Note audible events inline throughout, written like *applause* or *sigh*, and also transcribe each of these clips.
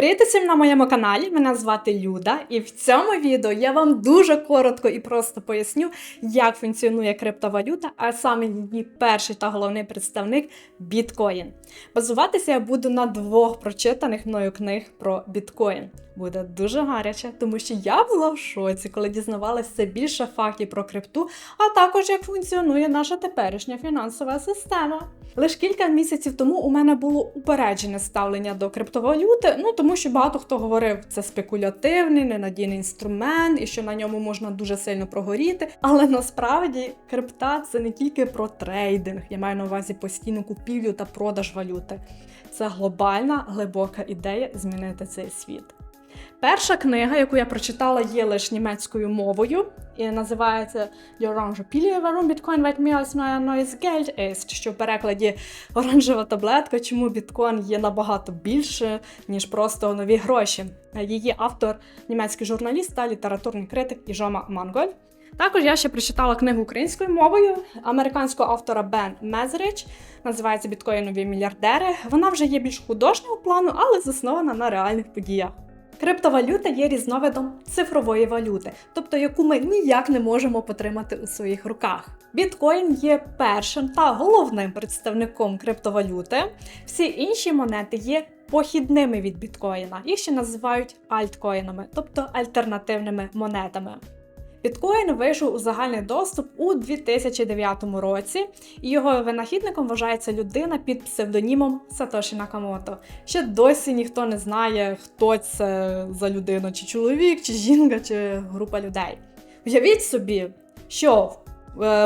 Привіт усім на моєму каналі. Мене звати Люда, і в цьому відео я вам дуже коротко і просто поясню, як функціонує криптовалюта, а саме її перший та головний представник біткоін. Базуватися я буду на двох прочитаних мною книг про біткоін. Буде дуже гаряче, тому що я була в шоці, коли дізнавалася більше фактів про крипту, а також як функціонує наша теперішня фінансова система. Лише кілька місяців тому у мене було упереджене ставлення до криптовалюти, ну тому що багато хто говорив, це спекулятивний, ненадійний інструмент і що на ньому можна дуже сильно прогоріти. Але насправді крипта це не тільки про трейдинг, я маю на увазі постійну купівлю та продаж валюти. Це глобальна глибока ідея змінити цей світ. Перша книга, яку я прочитала, є лише німецькою мовою, і називається Die Orange Pille, warum Bitcoin weit mehr als neues Geld ist, що в перекладі оранжева таблетка, чому біткоін є набагато більше, ніж просто нові гроші. Її автор німецький журналіст та літературний критик Іжома Манголь. Також я ще прочитала книгу українською мовою американського автора Бен Мезерич. Називається Біткоїнові мільярдери. Вона вже є більш художнього плану, але заснована на реальних подіях. Криптовалюта є різновидом цифрової валюти, тобто яку ми ніяк не можемо потримати у своїх руках. Біткоін є першим та головним представником криптовалюти. Всі інші монети є похідними від біткоїна. Їх ще називають альткоїнами, тобто альтернативними монетами. Біткоін вийшов у загальний доступ у 2009 році, і його винахідником вважається людина під псевдонімом Сатоші Накамото. Ще досі ніхто не знає, хто це за людина, чи чоловік, чи жінка, чи група людей. Уявіть собі, що в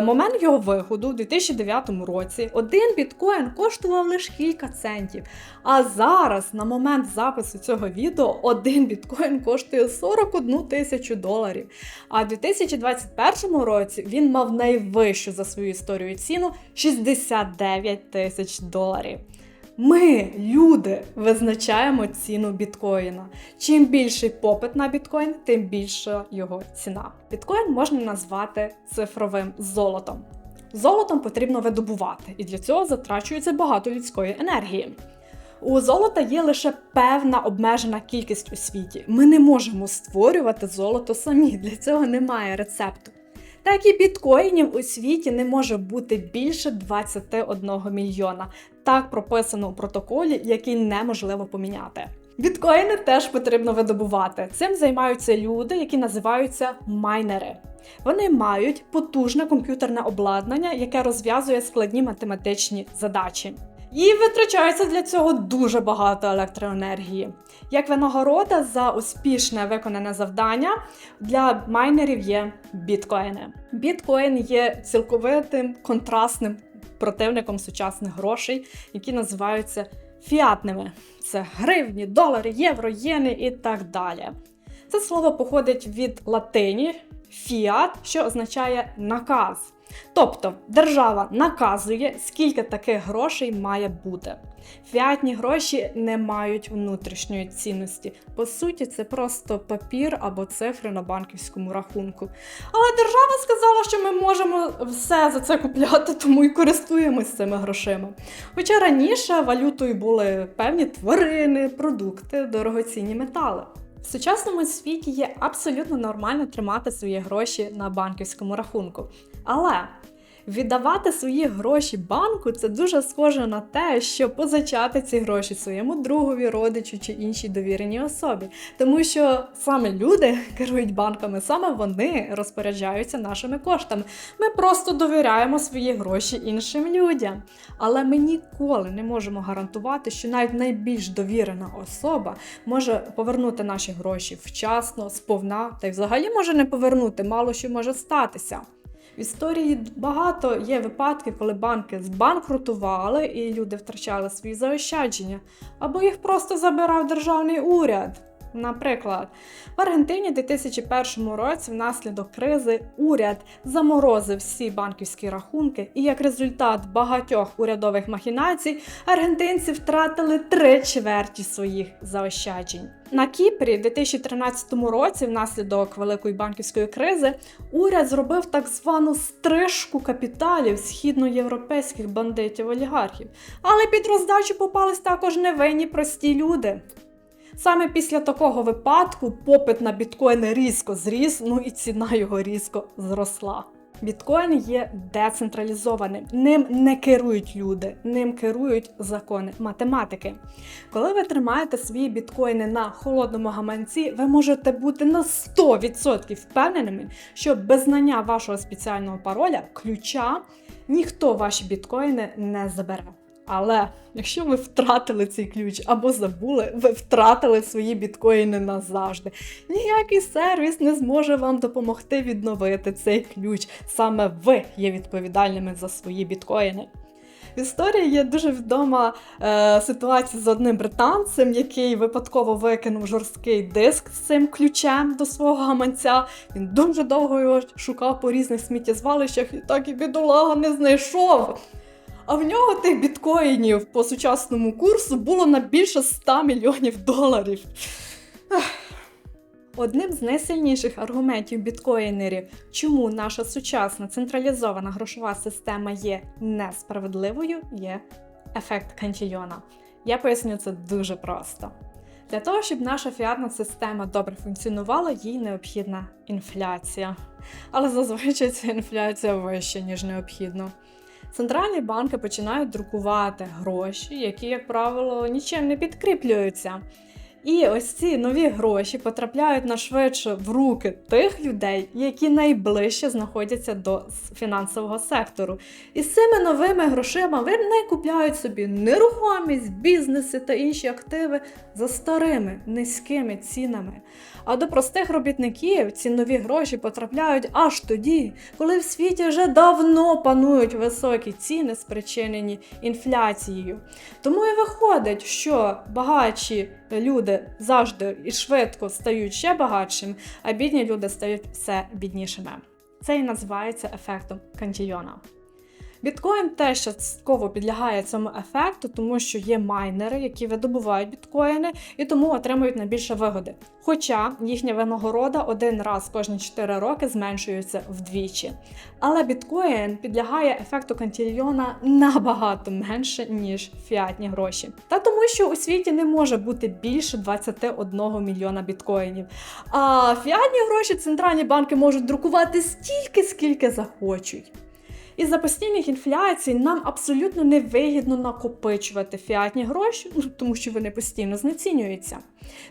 момент його виходу, у 2009 році, один біткоін коштував лише кілька центів. А зараз, на момент запису цього відео, один біткоін коштує 41 тисячу доларів. А в 2021 році він мав найвищу за свою історію ціну 69 тисяч доларів. Ми, люди, визначаємо ціну біткоїна. Чим більший попит на біткоін, тим більша його ціна. Біткоін можна назвати цифровим золотом. Золотом потрібно видобувати, і для цього затрачується багато людської енергії. У золота є лише певна обмежена кількість у світі. Ми не можемо створювати золото самі, для цього немає рецепту. Так і біткоїнів у світі не може бути більше 21 мільйона. Так прописано у протоколі, який неможливо поміняти. Біткоїни теж потрібно видобувати. Цим займаються люди, які називаються майнери. Вони мають потужне комп'ютерне обладнання, яке розв'язує складні математичні задачі. І витрачається для цього дуже багато електроенергії. Як винагорода за успішне виконане завдання для майнерів є біткоїни. Біткоін є цілковитим контрастним противником сучасних грошей, які називаються фіатними. Це гривні, долари, євро, єни і так далі. Це слово походить від латині фіат, що означає наказ. Тобто держава наказує, скільки таких грошей має бути. Фіатні гроші не мають внутрішньої цінності. По суті, це просто папір або цифри на банківському рахунку. Але держава сказала, що ми можемо все за це купляти, тому і користуємось цими грошима. Хоча раніше валютою були певні тварини, продукти, дорогоцінні метали. В сучасному світі є абсолютно нормально тримати свої гроші на банківському рахунку. Але віддавати свої гроші банку це дуже схоже на те, що позичати ці гроші своєму другові, родичу чи іншій довіреній особі. Тому що саме люди *laughs* керують банками, саме вони розпоряджаються нашими коштами. Ми просто довіряємо свої гроші іншим людям. Але ми ніколи не можемо гарантувати, що навіть найбільш довірена особа може повернути наші гроші вчасно, сповна, та й взагалі може не повернути, мало що може статися. В історії багато є випадків, коли банки збанкрутували і люди втрачали свої заощадження, або їх просто забирав державний уряд. Наприклад, в Аргентині у 2001 році внаслідок кризи уряд заморозив всі банківські рахунки, і як результат багатьох урядових махінацій аргентинці втратили три чверті своїх заощаджень. На Кіпрі в 2013 році, внаслідок великої банківської кризи, уряд зробив так звану стрижку капіталів східноєвропейських бандитів олігархів. Але під роздачу попались також невинні прості люди. Саме після такого випадку попит на біткоїни різко зріс, ну і ціна його різко зросла. Біткоін є децентралізованим, ним не керують люди, ним керують закони математики. Коли ви тримаєте свої біткоїни на холодному гаманці, ви можете бути на 100% впевненими, що без знання вашого спеціального пароля, ключа, ніхто ваші біткоїни не забере. Але якщо ви втратили цей ключ або забули, ви втратили свої біткоїни назавжди. Ніякий сервіс не зможе вам допомогти відновити цей ключ. Саме ви є відповідальними за свої біткоїни. В історії є дуже відома е, ситуація з одним британцем, який випадково викинув жорсткий диск з цим ключем до свого гаманця. Він дуже довго його шукав по різних сміттєзвалищах і так і бідолага не знайшов. А в нього тих біткоїнів по сучасному курсу було на більше 100 мільйонів доларів. Одним з найсильніших аргументів біткоїнерів, чому наша сучасна централізована грошова система є несправедливою, є ефект Кантільйона. Я поясню це дуже просто. Для того, щоб наша фіатна система добре функціонувала, їй необхідна інфляція. Але зазвичай ця інфляція вища, ніж необхідно. Центральні банки починають друкувати гроші, які, як правило, нічим не підкріплюються. І ось ці нові гроші потрапляють на швидше в руки тих людей, які найближче знаходяться до фінансового сектору. І з цими новими грошима вони купляють собі нерухомість, бізнеси та інші активи за старими низькими цінами. А до простих робітників ці нові гроші потрапляють аж тоді, коли в світі вже давно панують високі ціни, спричинені інфляцією. Тому і виходить, що багатші люди завжди і швидко стають ще багатшими, а бідні люди стають все біднішими. Це і називається ефектом Кантійона. Біткоін теж частково підлягає цьому ефекту, тому що є майнери, які видобувають біткоїни і тому отримують найбільше вигоди. Хоча їхня винагорода один раз кожні 4 роки зменшується вдвічі. Але біткоін підлягає ефекту кантільйона набагато менше, ніж фіатні гроші. Та тому, що у світі не може бути більше 21 мільйона біткоїнів. А фіатні гроші центральні банки можуть друкувати стільки, скільки захочуть. Із-за постійних інфляцій нам абсолютно невигідно накопичувати фіатні гроші, ну, тому що вони постійно знецінюються.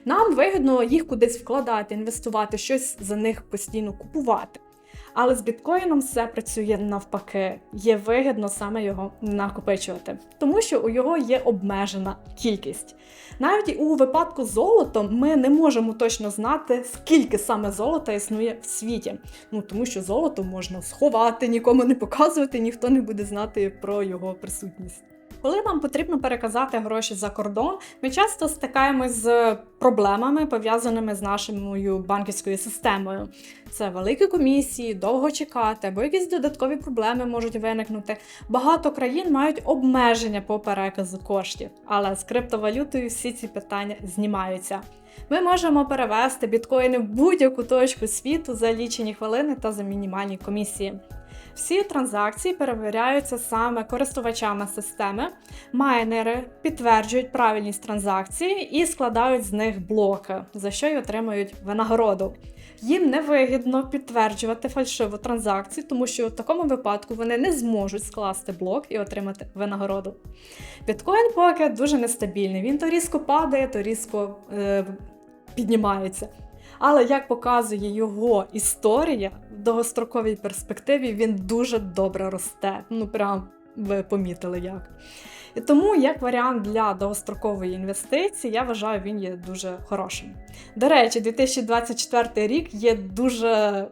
Нам вигідно їх кудись вкладати, інвестувати, щось за них постійно купувати. Але з біткоїном все працює навпаки, є вигідно саме його накопичувати, тому що у його є обмежена кількість. Навіть у випадку з ми не можемо точно знати, скільки саме золота існує в світі. Ну тому що золото можна сховати, нікому не показувати, ніхто не буде знати про його присутність. Коли нам потрібно переказати гроші за кордон, ми часто стикаємось з проблемами, пов'язаними з нашою банківською системою. Це великі комісії, довго чекати, або якісь додаткові проблеми можуть виникнути. Багато країн мають обмеження по переказу коштів, але з криптовалютою всі ці питання знімаються. Ми можемо перевести біткоїни в будь-яку точку світу за лічені хвилини та за мінімальні комісії. Всі транзакції перевіряються саме користувачами системи. Майнери підтверджують правильність транзакції і складають з них блоки, за що й отримують винагороду. Їм невигідно підтверджувати фальшиву транзакцію, тому що в такому випадку вони не зможуть скласти блок і отримати винагороду. Біткоін поки дуже нестабільний. Він то різко падає, то різко е, піднімається. Але як показує його історія, довгостроковій перспективі він дуже добре росте. Ну, прям ви помітили як. І тому, як варіант для довгострокової інвестиції, я вважаю, він є дуже хорошим. До речі, 2024 рік є дуже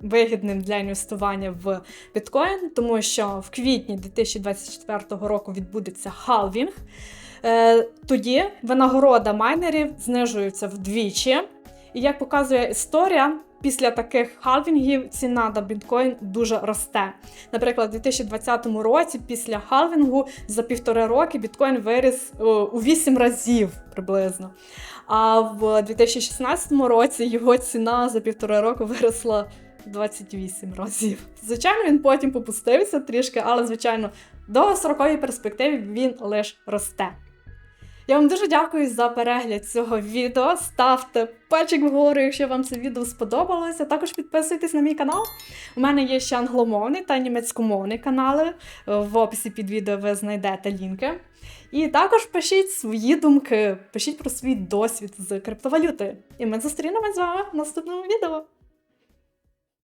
вигідним для інвестування в біткоін, тому що в квітні 2024 року відбудеться халвінг. Е, тоді винагорода майнерів знижується вдвічі. І як показує історія, після таких халвінгів ціна на біткоін дуже росте. Наприклад, у 2020 році, після халвінгу, за півтори роки біткоін виріс у 8 разів приблизно. А в 2016 році його ціна за півтори року виросла 28 разів. Звичайно, він потім попустився трішки, але, звичайно, в довгостроковій перспективі він лише росте. Я вам дуже дякую за перегляд цього відео. Ставте пальчик вгору, якщо вам це відео сподобалося. Також підписуйтесь на мій канал. У мене є ще англомовний та німецькомовний канали. В описі під відео ви знайдете лінки. І також пишіть свої думки, пишіть про свій досвід з криптовалютою. І ми зустрінемось з вами в наступному відео.